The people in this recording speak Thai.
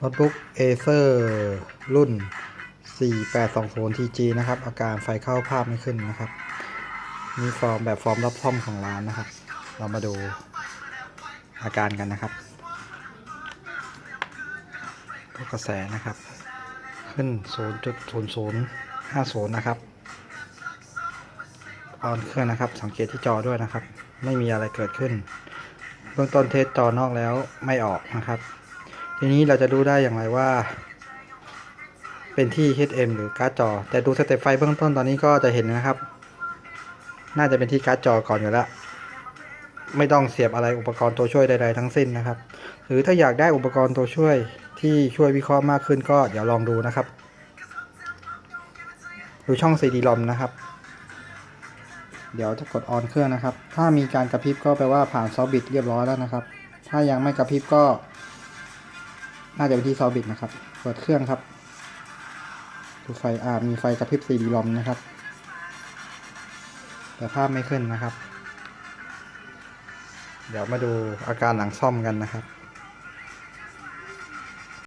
โน้ตบุ๊ก Acer รุ่น 4820 TG นะครับ อาการไฟเข้าภาพไม่ขึ้นนะครับ มีฟอร์มแบบฟอร์มรับซ่อมของร้านนะครับ เรามาดูอาการกันนะครับตัวกระแสนะครับ ขึ้น 0.0050 นะครับออนเครื่องนะครับ สังเกตที่จอด้วยนะครับ ไม่มีอะไรเกิดขึ้น เบื้องต้นเทสจอนอกแล้วไม่ออกนะครับ ทีนี้เราจะดูได้อย่างไรว่า เป็นที่ HM หรือการ์ดจอ แต่ดูสเตปไฟเบื้องต้นตอนนี้ก็จะเห็นนะครับ น่าจะเป็นที่การ์ดจอก่อนอยู่แล้วไม่ต้องเสียบอะไรอุปกรณ์ตัวช่วยใดๆทั้งสิ้นนะครับ หรือถ้าอยากได้อุปกรณ์ตัวช่วยที่ช่วยวิเคราะห์มากขึ้นก็เดี๋ยวลองดูนะครับ ดูช่อง CD-ROM นะครับ เดี๋ยวจะกดออนเครื่องนะครับ ถ้ามีการกระพริบก็แปลว่าผ่านซอฟบิตเรียบร้อยแล้วนะครับ ถ้ายังไม่กระพริบก็ น่าจะเป็นที่ซอฟบิดนะครับ เปิดเครื่องครับ ดูไฟอ่ามีไฟกระพริบ CD ลอมนะครับ แต่ภาพไม่ขึ้นนะครับ เดี๋ยวมาดูอาการหลังซ่อมกันนะครับ